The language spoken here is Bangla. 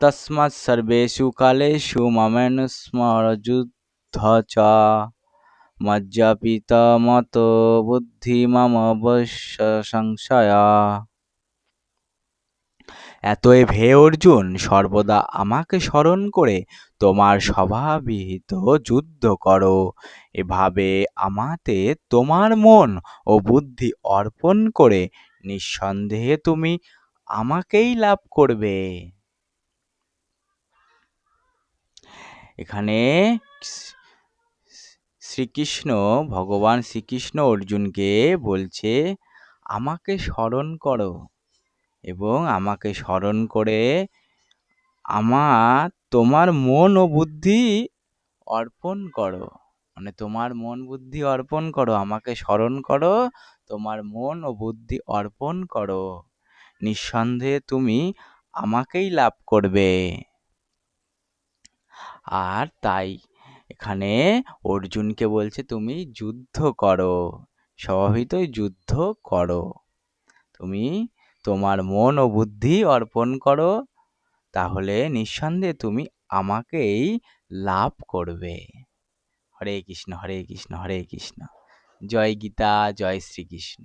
তস্মাৎ সর্বেষু কালেষু মমেনুস্মরযুদ্ধ চ মজ্জাপিত মত বুদ্ধি মম অবশ্য সংশয়া এতএব হে অর্জুন, সর্বদা আমাকে স্মরণ করে তোমার স্বভাববিহিত যুদ্ধ করো। এভাবে আমাতে তোমার মন ও বুদ্ধি অর্পণ করে নিঃসন্দেহে তুমি আমাকেই লাভ করবে। এখানে শ্রীকৃষ্ণ, ভগবান শ্রীকৃষ্ণ অর্জুনকে বলছে, আমাকে স্মরণ করো এবং আমাকে স্মরণ করে আমার, তোমার মন ও বুদ্ধি অর্পণ করো। মানে তোমার মন বুদ্ধি অর্পণ করো, আমাকে স্মরণ করো, তোমার মন ও বুদ্ধি অর্পণ করো। নিঃসন্দেহে তুমি আমাকেই লাভ করবে। আর তাই এখানে অর্জুনকে বলছে, তুমি যুদ্ধ করো স্বভাবিতই যুদ্ধ করো। তুমি তোমার মন ও বুদ্ধি অর্পণ করো, তাহলে নিঃসন্দেহে তুমি আমাকেই লাভ করবে। হরে কৃষ্ণ হরে কৃষ্ণ হরে কৃষ্ণ। জয় গীতা, জয় শ্রীকৃষ্ণ।